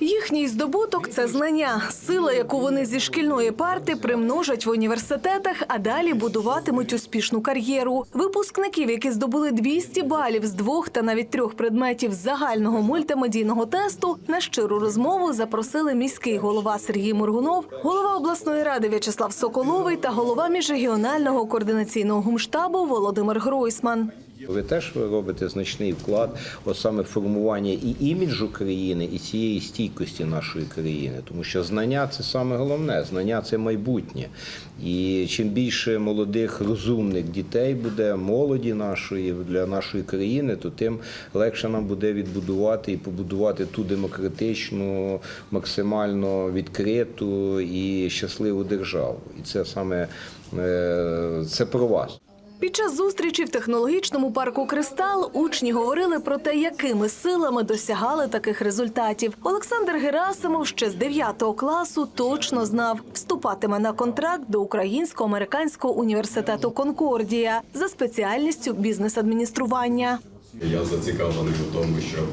Їхній здобуток це знання, сила, яку вони зі шкільної парти примножать в університетах, а далі будуватимуть успішну кар'єру. Випускників, які здобули 200 балів з двох та навіть трьох предметів загального мультимедійного тесту, на щиру розмову запросили міський голова Сергій Моргунов, голова обласної ради В'ячеслав Соколовий та голова міжрегіонального координаційного гумштабу Володимир Гройсман. Ви теж робите значний вклад от саме формування і іміджу країни, і цієї стійкості нашої країни, тому що знання це саме головне. Знання це майбутнє. І чим більше молодих розумних дітей буде молоді нашої для нашої країни, то тим легше нам буде відбудувати і побудувати ту демократичну, максимально відкриту і щасливу державу. І це саме е, це про вас. Під час зустрічі в технологічному парку Кристал учні говорили про те, якими силами досягали таких результатів. Олександр Герасимов ще з 9 класу точно знав, вступатиме на контракт до Українсько-американського університету Конкордія за спеціальністю бізнес-адміністрування. Я зацікавлений у тому, щоб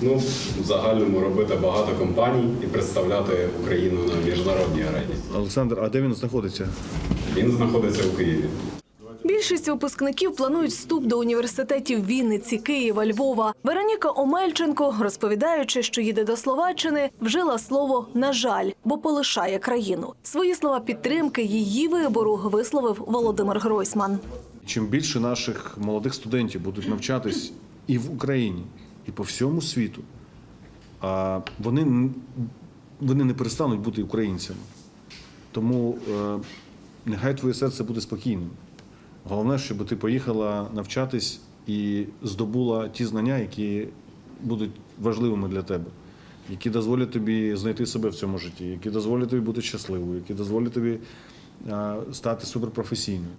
ну, в загальному робити багато компаній і представляти Україну на міжнародній арені. Олександр, а де він знаходиться? Він знаходиться у Києві. Більшість випускників планують вступ до університетів Вінниці, Києва, Львова. Вероніка Омельченко, розповідаючи, що їде до Словаччини, вжила слово на жаль, бо полишає країну. Свої слова підтримки її вибору висловив Володимир Гройсман. Чим більше наших молодих студентів будуть навчатись і в Україні, і по всьому світу, вони, вони не перестануть бути українцями. Тому е, нехай твоє серце буде спокійним. Головне, щоб ти поїхала навчатись і здобула ті знання, які будуть важливими для тебе, які дозволять тобі знайти себе в цьому житті, які дозволять тобі бути щасливою, які дозволять тобі стати суперпрофесійною.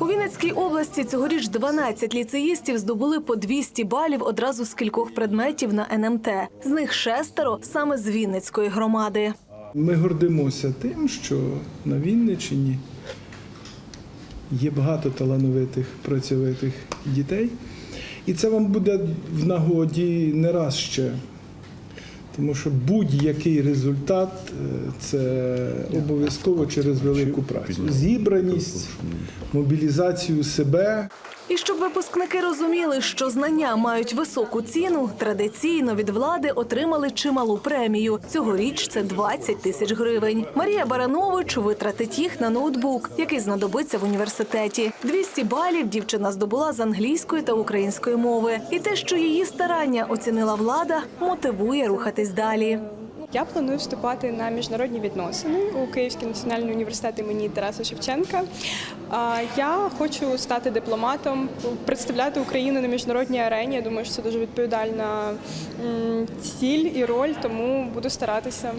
У Вінницькій області цьогоріч 12 ліцеїстів здобули по 200 балів одразу з кількох предметів на НМТ. З них шестеро саме з Вінницької громади. Ми гордимося тим, що на Вінниччині є багато талановитих працьовитих дітей. І це вам буде в нагоді не раз ще. Тому що будь-який результат е, це обов'язково через велику працю. Зібраність, мобілізацію себе. І щоб випускники розуміли, що знання мають високу ціну, традиційно від влади отримали чималу премію. Цьогоріч це 20 тисяч гривень. Марія Баранович витратить їх на ноутбук, який знадобиться в університеті. 200 балів дівчина здобула з англійської та української мови. І те, що її старання оцінила влада, мотивує рухатись далі. Я планую вступати на міжнародні відносини у Київський національний університет імені Тараса Шевченка. Я хочу стати дипломатом, представляти Україну на міжнародній арені. Я думаю, що це дуже відповідальна ціль і роль, тому буду старатися.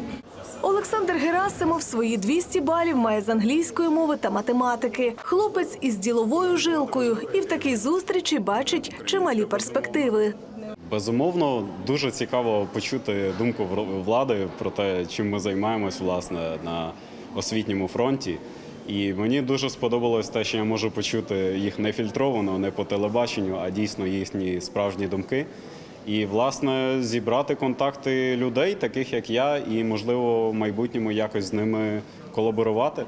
Олександр Герасимов свої 200 балів має з англійської мови та математики. Хлопець із діловою жилкою і в такій зустрічі бачить чималі перспективи. Безумовно, дуже цікаво почути думку влади про те, чим ми займаємось власне на освітньому фронті. І мені дуже сподобалось те, що я можу почути їх не фільтровано, не по телебаченню, а дійсно їхні справжні думки. І, власне, зібрати контакти людей, таких як я, і, можливо, в майбутньому якось з ними колаборувати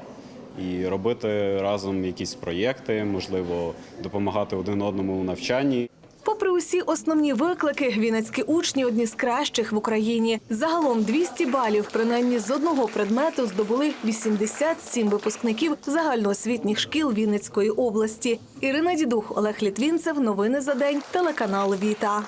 і робити разом якісь проєкти, можливо, допомагати один одному у навчанні. Попри усі основні виклики, вінницькі учні одні з кращих в Україні. Загалом 200 балів, принаймні з одного предмету, здобули 87 випускників загальноосвітніх шкіл Вінницької області. Ірина Дідух, Олег Літвінцев. Новини за день. Телеканал Віта.